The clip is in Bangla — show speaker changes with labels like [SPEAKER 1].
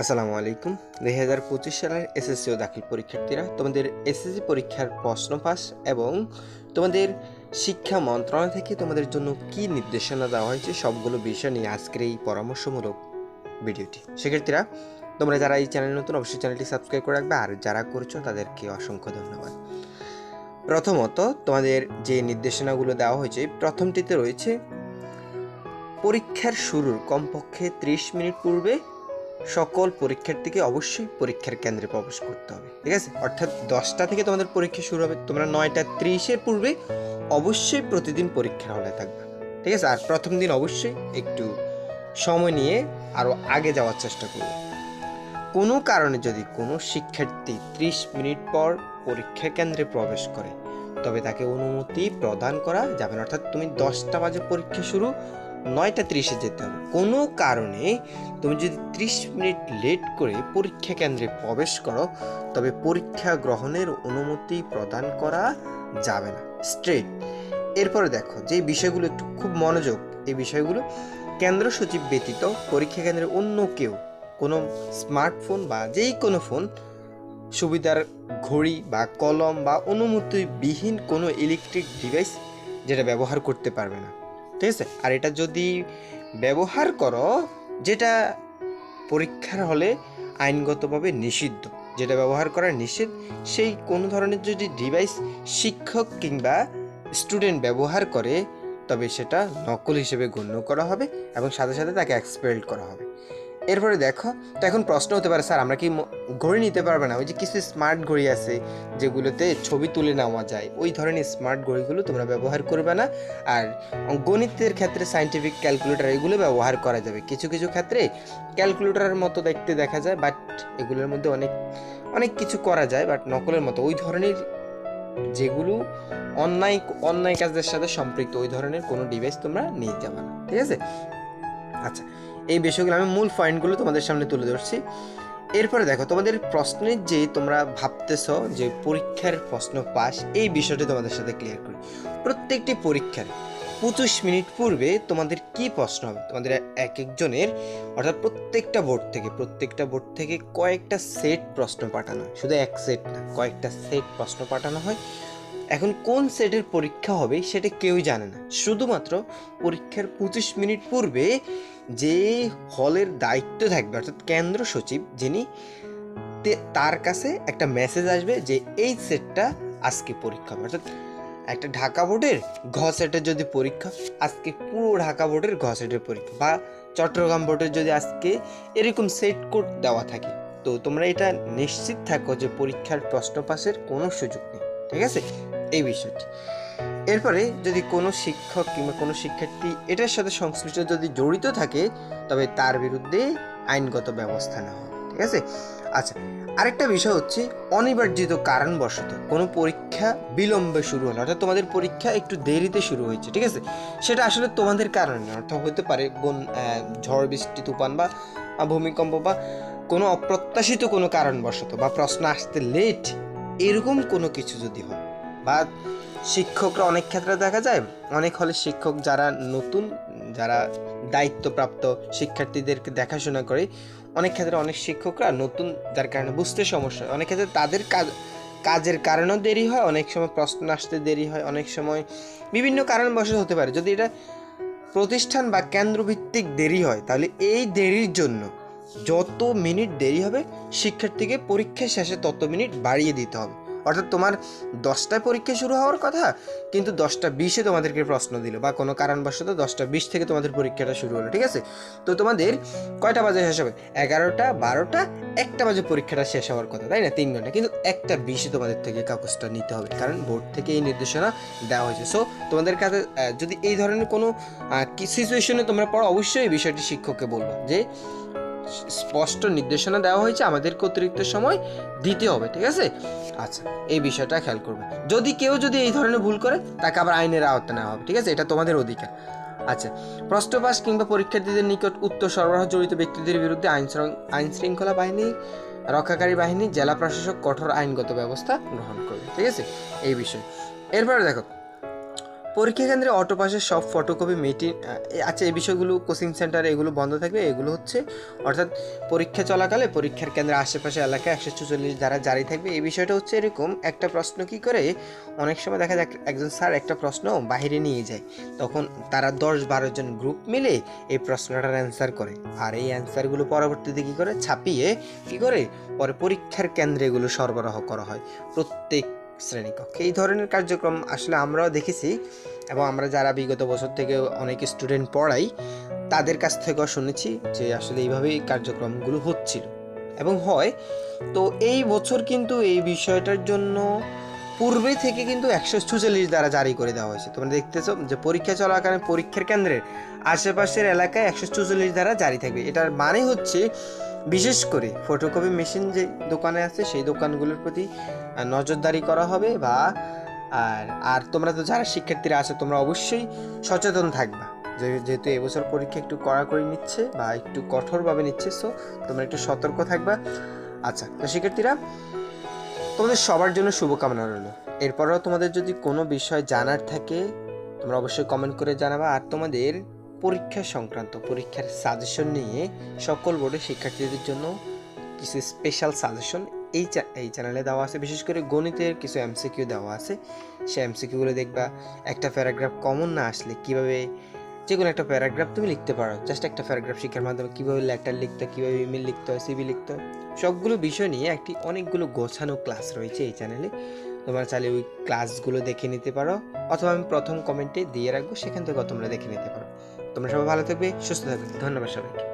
[SPEAKER 1] আসসালামু আলাইকুম। দুই হাজার পঁচিশ সালের এসএসসি ও দাখিল পরীক্ষার্থীরা তোমাদের এসএসসি পরীক্ষার প্রশ্ন পাস এবং তোমাদের শিক্ষা মন্ত্রণালয় থেকে তোমাদের জন্য কি নির্দেশনা দেওয়া হয়েছে সবগুলো বিষয় নিয়ে আজকের এই পরামর্শমূলক ভিডিওটি। শিক্ষার্থীরা, তোমরা যারা এই চ্যানেল নতুন, অবশ্যই চ্যানেলটি সাবস্ক্রাইব করে রাখবে। আর যারা করছ, তাদেরকে অসংখ্য ধন্যবাদ। প্রথমত, তোমাদের যে নির্দেশনাগুলো দেওয়া হয়েছে, প্রথমটিতে রয়েছে, পরীক্ষার শুরুর কমপক্ষে ত্রিশ মিনিট পূর্বে সকল পরীক্ষার্থীকে অবশ্যই পরীক্ষার কেন্দ্রে প্রবেশ করতে হবে, ঠিক আছে? অর্থাৎ দশটা থেকে তোমাদের পরীক্ষা শুরু হবে, তোমরা নয়টা ত্রিশের পূর্বে অবশ্যই প্রতিদিন পরীক্ষার হলে থাকবে, ঠিক আছে? আর প্রথম দিন অবশ্যই একটু সময় নিয়ে আরও আগে যাওয়ার চেষ্টা করবে। কোনো কারণে যদি কোনো শিক্ষার্থী ত্রিশ মিনিট পর পরীক্ষা কেন্দ্রে প্রবেশ করে, তবে তাকে অনুমতি প্রদান করা যাবে না। অর্থাৎ তুমি দশটা বাজে পরীক্ষা শুরু নয়টা ত্রিশে যেতে হবে। কোনো কারণে তুমি যদি ত্রিশ মিনিট লেট করে পরীক্ষা কেন্দ্রে প্রবেশ করো, তবে পরীক্ষা গ্রহণের অনুমতি প্রদান করা যাবে না। স্ট্রেট। এরপরে দেখো, যে বিষয়গুলো একটু খুব মনোযোগ, এই বিষয়গুলো, কেন্দ্র সচিব ব্যতীত পরীক্ষা কেন্দ্রে অন্য কেউ, কোনো স্মার্টফোন বা যেই কোনো ফোন, সুবিধার ঘড়ি বা কলম বা অনুমতিবিহীন কোনো ইলেকট্রিক ডিভাইস যেটা ব্যবহার করতে পারবে না। ঠিক আছে আর এটা যদি ব্যবহার করো, যেটা পরীক্ষার হলে আইনগতভাবে নিষিদ্ধ, যেটা ব্যবহার করা নিষেধ সেই কোনো ধরনের যদি ডিভাইস শিক্ষক কিংবা স্টুডেন্ট ব্যবহার করে, তবে সেটা নকল হিসেবে গণ্য করা হবে এবং সাথে সাথে তাকে এক্সপেল্ড করা হবে। এরপরে দেখো, তো এখন প্রশ্ন হতে পারে, স্যার, আমরা কি ঘড়ি নিতে পারবে না? ওই যে কিছু স্মার্ট ঘড়ি আছে, যেগুলোতে ছবি তুলে নেওয়া যায়, ওই ধরনের স্মার্ট ঘড়িগুলো তোমরা ব্যবহার করবে না। আর গণিতের ক্ষেত্রে সাইন্টিফিক ক্যালকুলেটার এগুলো ব্যবহার করা যাবে। কিছু কিছু ক্ষেত্রে ক্যালকুলেটারের মতো দেখতে দেখা যায় বাট এগুলোর মধ্যে অনেক অনেক কিছু করা যায় বাট নকলের মতো। ওই ধরনের যেগুলো অন্যায় অন্যায় কাজের সাথে সম্পৃক্ত, ওই ধরনের কোনো ডিভাইস তোমরা নিয়ে যাবে না। ঠিক আছে? আচ্ছা এই বিষয়গুলো আমি মূল পয়েন্টগুলো তোমাদের সামনে তুলে ধরছি। এরপরে দেখো, তোমাদের প্রশ্নের যে তোমরা ভাবতেছ যে পরীক্ষার প্রশ্ন পাস, এই বিষয়টি তোমাদের সাথে ক্লিয়ার করি। প্রত্যেকটি পরীক্ষার পঁচিশ মিনিট পূর্বে তোমাদের কি প্রশ্ন হবে? তোমাদের এক একজনের, অর্থাৎ প্রত্যেকটা বোর্ড থেকে, প্রত্যেকটা বোর্ড থেকে কয়েকটা সেট প্রশ্ন পাঠানো হয়। শুধু এক সেট না, কয়েকটা সেট প্রশ্ন পাঠানো হয়। এখন কোন সেটের পরীক্ষা হবে সেটা কেউই জানে না। শুধুমাত্র পরীক্ষার পঁচিশ মিনিট পূর্বে যে হলের দায়িত্ব থাকবে, অর্থাৎ কেন্দ্র সচিব, যিনি তার কাছে একটা মেসেজ আসবে যে এই সেটটা আজকে পরীক্ষা হবে। অর্থাৎ একটা ঢাকা বোর্ডের ঘ সেটের যদি পরীক্ষা, আজকে পুরো ঢাকা বোর্ডের ঘ সেটের পরীক্ষা বা চট্টগ্রাম বোর্ডের যদি আজকে এরকম সেট কোড দেওয়া থাকে, তো তোমরা এটা নিশ্চিত থাকো যে পরীক্ষার প্রশ্ন পাসের কোনো সুযোগ নেই, ঠিক আছে? এই বিষয়টি। এরপরে যদি কোনো শিক্ষক কিংবা কোনো শিক্ষার্থী এটার সাথে সংশ্লিষ্ট যদি জড়িত থাকে তবে তার বিরুদ্ধে আইনগত ব্যবস্থা নেওয়া হবে ঠিক আছে? আচ্ছা আরেকটা বিষয় হচ্ছে অনিবার্যিত কারণবশত কোনো পরীক্ষা বিলম্বে শুরু হলো অর্থাৎ তোমাদের পরীক্ষা একটু দেরিতে শুরু হয়েছে ঠিক আছে? সেটা আসলে তোমাদের কারণে অর্থাৎ হতে পারে আহ, ঝড় বৃষ্টি তুফান বা ভূমিকম্প বা কোনো অপ্রত্যাশিত কোনো কারণবশত বা প্রশ্ন আসতে লেট এরকম কোনো কিছু যদি হয় বা শিক্ষকরা অনেক ক্ষেত্রে দেখা যায়, অনেক হলে শিক্ষক যারা নতুন, যারা দায়িত্বপ্রাপ্ত শিক্ষার্থীদেরকে দেখাশোনা করে, অনেক ক্ষেত্রে অনেক শিক্ষকরা নতুন যার কারণে বুঝতে সমস্যা হয়। অনেক ক্ষেত্রে তাদের কাজ, কাজের কারণেও দেরি হয়, অনেক সময় প্রশ্ন আসতে দেরি হয়, অনেক সময় বিভিন্ন কারণবশত হতে পারে। যদি এটা প্রতিষ্ঠান বা কেন্দ্রভিত্তিক দেরি হয়, তাহলে এই দেরির জন্য যত মিনিট দেরি হবে, শিক্ষার্থীকে পরীক্ষা শেষে তত মিনিট বাড়িয়ে দিতে হবে। অর্থাৎ তোমার দশটায় পরীক্ষা শুরু হওয়ার কথা, কিন্তু দশটা বিশে তোমাদেরকে প্রশ্ন দিল বা কোনো কারণবশত দশটা বিশ থেকে তোমাদের পরীক্ষাটা শুরু হলো, ঠিক আছে? তো তোমাদের কয়টা বাজে শেষ হবে? এগারোটা, বারোটা, একটা বাজে পরীক্ষাটা শেষ হওয়ার কথা, তাই না? তিন ঘণ্টা, কিন্তু একটা বিশে তোমাদের থেকে কাগজটা নিতে হবে, কারণ বোর্ড থেকে এই নির্দেশনা দেওয়া হয়েছে। সো তোমাদের কাছে যদি এই ধরনের কোনো সিচুয়েশনে তোমরা পড়ো, অবশ্যই বিষয়টি শিক্ষককে বলব যে স্পষ্ট নির্দেশনা দেওয়া হয়েছে আমাদেরকে অতিরিক্ত সময় দিতে হবে, ঠিক আছে? আচ্ছা এই বিষয়টা খেয়াল করবে। যদি কেউ যদি এই ধরনের ভুল করে, তাকে আবার আইনের আওতা নেওয়া হবে, ঠিক আছে? এটা তোমাদের অধিকার। আচ্ছা প্রশ্ন পাস কিংবা পরীক্ষার্থীদের নিকট উত্তর সরবরাহ জড়িত ব্যক্তিদের বিরুদ্ধে আইন আইন শৃঙ্খলা বাহিনী, রক্ষাকারী বাহিনী, জেলা প্রশাসক কঠোর আইনগত ব্যবস্থা গ্রহণ করবে, ঠিক আছে? এই বিষয়। এরপরে দেখো পরীক্ষা কেন্দ্রে অটো পাসের সব ফটোকপি মিটিং আচ্ছা এই বিষয়গুলো কোচিং সেন্টারে এগুলো বন্ধ থাকবে, এগুলো হচ্ছে, অর্থাৎ পরীক্ষা চলাকালে পরীক্ষার কেন্দ্রে আশেপাশে এলাকায় একশো চুচল্লিশ দ্বারা জারি থাকবে, এই বিষয়টা হচ্ছে এরকম, একটা প্রশ্ন কি করে, অনেক সময় দেখা যায় একজন স্যার একটা প্রশ্ন বাইরে নিয়ে যায়, তখন তারা দশ বারো জন গ্রুপ মিলে এই প্রশ্নটার অ্যান্সার করে, আর এই অ্যান্সারগুলো পরবর্তীতে কী করে, ছাপিয়ে কী করে, পরে পরীক্ষার কেন্দ্রে এগুলো সরবরাহ করা হয়, প্রত্যেক শ্রেণীকক্ষে এই ধরনের কার্যক্রম আসলে আমরাও দেখেছি এবং আমরা যারা বিগত বছর থেকে অনেক স্টুডেন্ট পড়াই, তাদের কাছ থেকেও শুনেছি যে আসলে এইভাবেই কার্যক্রমগুলো হচ্ছিল এবং হয়। তো এই বছর কিন্তু এই বিষয়টার জন্য পূর্বে থেকে কিন্তু একশো ছুচল্লিশ দ্বারা জারি করে দেওয়া হয়েছে। তোমরা দেখতেছো যে পরীক্ষা চলাকালীন পরীক্ষার কেন্দ্রের আশেপাশের এলাকায় একশো চুচল্লিশ দ্বারা জারি থাকবে। এটার মানে হচ্ছে, বিশেষ করে ফটোকপি মেশিন যে দোকানে আছে, সেই দোকানগুলোর প্রতি নজরদারি করা হবে বা, আর আর তোমরা তো যারা শিক্ষার্থীরা আছে, তোমরা অবশ্যই সচেতন থাকবা। যেহেতু এবছর পরীক্ষা একটু কড়াকড়ি নিচ্ছে বা একটু কঠোরভাবে নিচ্ছে সো তোমরা একটু সতর্ক থাকবা। আচ্ছা তো শিক্ষার্থীরা, তোমাদের সবার জন্য শুভকামনা রইল। এরপরেও তোমাদের যদি কোনো বিষয় জানার থাকে, তোমরা অবশ্যই কমেন্ট করে জানাবা। আর তোমাদের পরীক্ষা সংক্রান্ত, পরীক্ষার সাজেশন নিয়ে সকল বোর্ডের শিক্ষার্থীদের জন্য কিছু স্পেশাল সাজেশন এই এই চ্যানেলে দেওয়া আছে। বিশেষ করে গণিতের কিছু এমসিকিউ দেওয়া আছে। সেই এমসিকিউগুলো দেখবা, একটা প্যারাগ্রাফ কমন না আসলে কীভাবে যে কোনো একটা প্যারাগ্রাফ তুমি লিখতে পারো। জাস্ট একটা প্যারাগ্রাফ শিক্ষার মাধ্যমে কীভাবে লেটার লিখতে হয় কীভাবে ইমেল লিখতে হয় সিভি লিখতে হয়। সবগুলো বিষয় নিয়ে একটি অনেকগুলো গোছানো ক্লাস রয়েছে এই চ্যানেলে তোমরা চাইলে ওই ক্লাসগুলো দেখে নিতে পারো। অথবা আমি প্রথম কমেন্টে দিয়ে রাখব, সেখান থেকেও তোমরা দেখে নিতে পারো। তোমরা সবাই ভালো থাকবে, সুস্থ থাকবে। ধন্যবাদ সবাইকে।